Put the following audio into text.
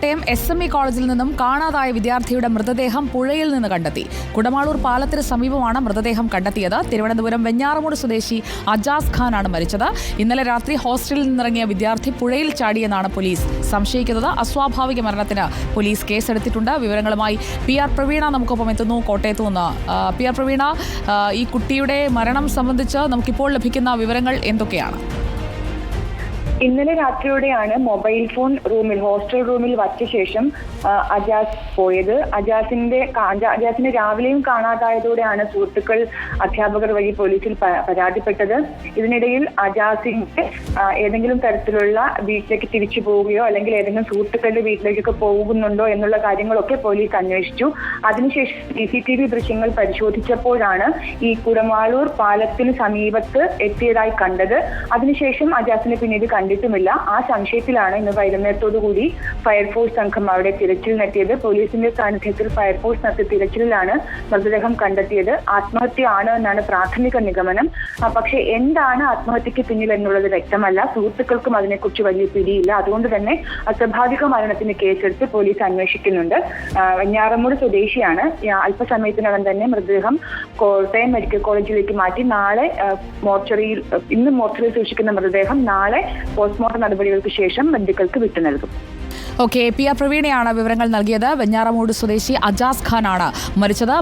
Kottayam S M E കോളേജിൽ നിന്നും കാണാതായ വിദ്യാർത്ഥിയുടെ മൃതദേഹം പുഴയിൽ നിന്ന് കണ്ടെത്തി. കുടമാളൂർ പാലത്തിന് സമീപമാണ് മൃതദേഹം കണ്ടെത്തിയത്. തിരുവനന്തപുരം വെഞ്ഞാറമൂട് സ്വദേശി അജാസ് ഖാനാണ് മരിച്ചത്. ഇന്നലെ രാത്രി ഹോസ്റ്റലിൽ നിന്നിറങ്ങിയ വിദ്യാർത്ഥി പുഴയിൽ ചാടിയെന്നാണ് പോലീസ് സംശയിക്കുന്നത്. അസ്വാഭാവിക മരണത്തിന് പോലീസ് കേസെടുത്തിട്ടുണ്ട്. വിവരങ്ങളുമായി പി ആർ പ്രവീണ നമുക്കൊപ്പം എത്തുന്നു. കോട്ടയത്തു നിന്ന് പി ആർ പ്രവീണ ഈ കുട്ടിയുടെ മരണം സംബന്ധിച്ച് നമുക്കിപ്പോൾ ലഭിക്കുന്ന വിവരങ്ങൾ എന്തൊക്കെയാണ്? ഇന്നലെ രാത്രിയോടെയാണ് മൊബൈൽ ഫോൺ റൂമിൽ ഹോസ്റ്റൽ റൂമിൽ വച്ച ശേഷം അജാസ് പോയത്. അജാസിന്റെ അജാസിന്റെ അജാ- അജാസിനെ രാവിലെയും കാണാതായതോടെയാണ് സുഹൃത്തുക്കൾ അധ്യാപകർ വഴി പോലീസിൽ പരാതിപ്പെട്ടത്. ഇതിനിടയിൽ അജാസിന്റെ ഏതെങ്കിലും തരത്തിലുള്ള വീട്ടിലേക്ക് തിരിച്ചു പോവുകയോ അല്ലെങ്കിൽ ഏതെങ്കിലും സുഹൃത്തുക്കളുടെ വീട്ടിലേക്കൊക്കെ പോകുന്നുണ്ടോ എന്നുള്ള കാര്യങ്ങളൊക്കെ പോലീസ് അന്വേഷിച്ചു. അതിനുശേഷം സി സി ടി വി ദൃശ്യങ്ങൾ പരിശോധിച്ചപ്പോഴാണ് ഈ കുടമാളൂർ പാലത്തിന് സമീപത്ത് എത്തിയതായി കണ്ടത്. അതിനുശേഷം അജാസിനെ പിന്നീട് കണ്ടിട്ടുമില്ല. ആ സംശയത്തിലാണ് ഇന്ന് വൈകുന്നേരത്തോടുകൂടി ഫയർഫോഴ്സ് സംഘം അവിടെ തിരച്ചിലിനെത്തിയത്. പോലീസിന്റെ സാന്നിധ്യത്തിൽ ഫയർഫോഴ്സ് നടത്തിയ തിരച്ചിലിലാണ് മൃതദേഹം കണ്ടെത്തിയത്. ആത്മഹത്യ ആണ് എന്നാണ് പ്രാഥമിക നിഗമനം. പക്ഷേ എന്താണ് ആത്മഹത്യക്ക് പിന്നിൽ എന്നുള്ളത് വ്യക്തമല്ല. സുഹൃത്തുക്കൾക്കും അതിനെക്കുറിച്ച് വലിയ പിടിയില്ല. അതുകൊണ്ട് തന്നെ അസ്വാഭാവിക മരണത്തിന് കേസെടുത്ത് പോലീസ് അന്വേഷിക്കുന്നുണ്ട്. വെഞ്ഞാറമൂട് സ്വദേശിയാണ്. അല്പസമയത്തിനകം തന്നെ മൃതദേഹം കോട്ടയം മെഡിക്കൽ കോളേജിലേക്ക് മാറ്റി. നാളെ മോർച്ചറിയിൽ ഇന്ന് മോർച്ചറിയിൽ സൂക്ഷിക്കുന്ന മൃതദേഹം നാളെ പോസ്റ്റ്മോർട്ടം നടപടികൾക്ക് ശേഷം ബന്ധുക്കൾക്ക് വിട്ടു നൽകും. ഓക്കെ പി ആർ പ്രവീണയാണ് വിവരങ്ങൾ നൽകിയത്. വെഞ്ഞാറമൂട് സ്വദേശി അജാസ് ഖാനാണ് മരിച്ചത്.